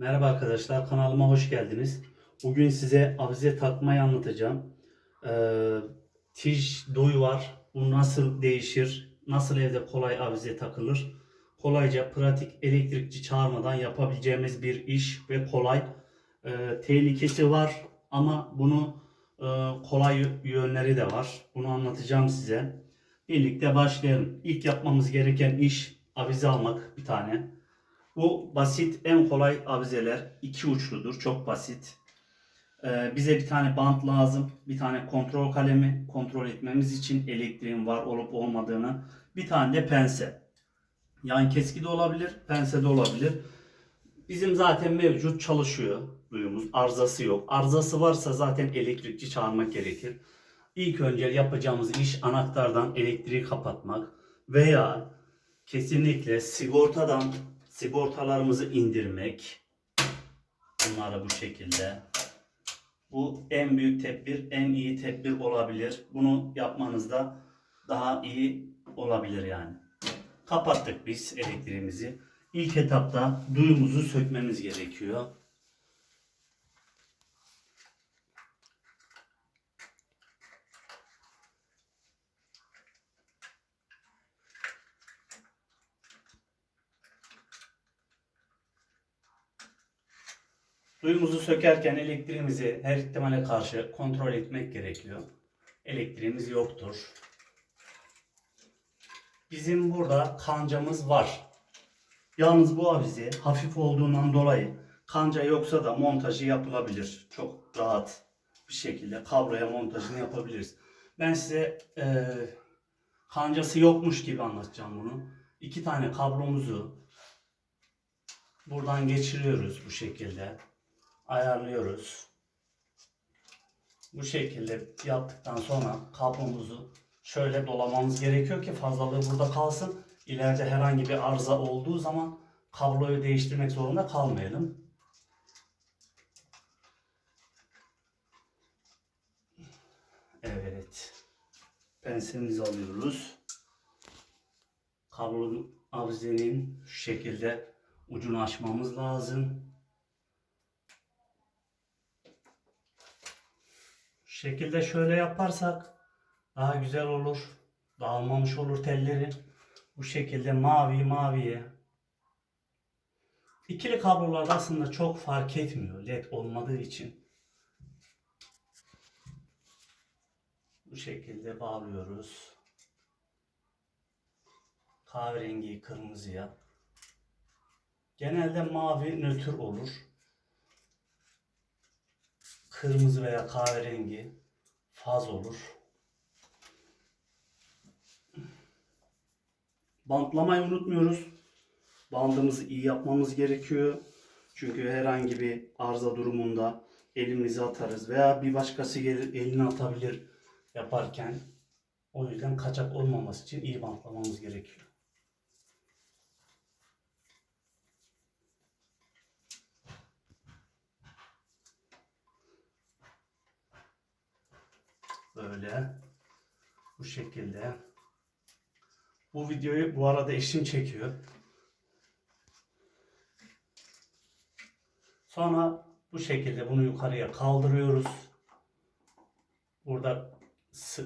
Merhaba arkadaşlar, kanalıma hoş geldiniz. Bugün size avize takmayı anlatacağım. Ee, tij duy var. Bu nasıl değişir? Nasıl evde kolay avize takılır? Kolayca pratik elektrikçi çağırmadan yapabileceğimiz bir iş ve kolay. Ee, tehlikesi var ama bunu e, kolay yönleri de var. Bunu anlatacağım size. Birlikte başlayalım. İlk yapmamız gereken iş avize almak bir tane. Bu basit, en kolay avizeler. iki uçludur, çok basit. Ee, bize bir tane bant lazım, bir tane kontrol kalemi kontrol etmemiz için elektriğin var olup olmadığını. Bir tane de pense. Yani keski de olabilir, pense de olabilir. Bizim zaten mevcut çalışıyor duyumuz. Arızası yok. Arızası varsa zaten elektrikçi çağırmak gerekir. İlk önce yapacağımız iş anahtardan elektriği kapatmak veya kesinlikle sigortadan sigortalarımızı indirmek. Bunları bu şekilde. Bu en büyük tedbir, en iyi tedbir olabilir. Bunu yapmanızda daha iyi olabilir yani. Kapattık biz elektriğimizi. İlk etapta duyumuzu sökmemiz gerekiyor. Duyumuzu sökerken elektriğimizi her ihtimale karşı kontrol etmek gerekiyor. Elektriğimiz yoktur. Bizim burada kancamız var. Yalnız bu avize hafif olduğundan dolayı kanca yoksa da montajı yapılabilir. Çok rahat bir şekilde kabloya montajını yapabiliriz. Ben size eee, kancası yokmuş gibi anlatacağım bunu. İki tane kablomuzu buradan geçiriyoruz bu şekilde ayarlıyoruz. Bu şekilde yaptıktan sonra kablomuzu şöyle dolamamız gerekiyor ki fazlalığı burada kalsın. İleride herhangi bir arıza olduğu zaman kabloyu değiştirmek zorunda kalmayalım. Evet. Pensemizi alıyoruz. Kablo avizenin şu şekilde ucunu açmamız lazım. Şekilde şöyle yaparsak daha güzel olur. Dağılmamış olur telleri. Bu şekilde mavi maviye. İkili kablolar aslında çok fark etmiyor led olmadığı için. Bu şekilde bağlıyoruz. Kahverengiyi kırmızıya. Genelde mavi nötr olur kırmızı veya kahverengi faz olur. Bantlamayı unutmuyoruz. Bandımızı iyi yapmamız gerekiyor. Çünkü herhangi bir arıza durumunda elimizi atarız veya bir başkası gelir elini atabilir yaparken. O yüzden kaçak olmaması için iyi bantlamamız gerekiyor. Böyle. Bu şekilde. Bu videoyu bu arada eşim çekiyor. Sonra bu şekilde bunu yukarıya kaldırıyoruz. Burada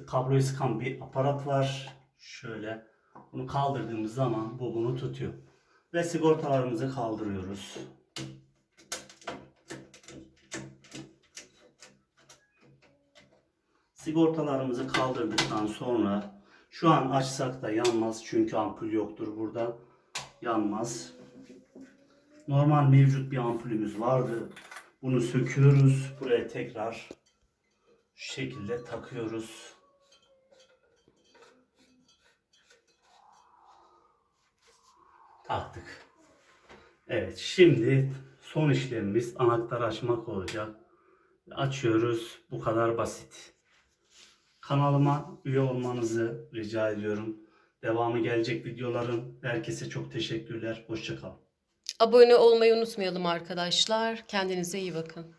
kabloyu sıkan bir aparat var. Şöyle. Bunu kaldırdığımız zaman bu bunu tutuyor. Ve sigortalarımızı kaldırıyoruz. Sigortalarımızı kaldırdıktan sonra şu an açsak da yanmaz çünkü ampul yoktur burada. Yanmaz. Normal mevcut bir ampulümüz vardı. Bunu söküyoruz. Buraya tekrar şu şekilde takıyoruz. Taktık. Evet şimdi son işlemimiz anahtar açmak olacak. Açıyoruz. Bu kadar basit. Kanalıma üye olmanızı rica ediyorum. Devamı gelecek videoların. Herkese çok teşekkürler. Hoşçakalın. Abone olmayı unutmayalım arkadaşlar. Kendinize iyi bakın.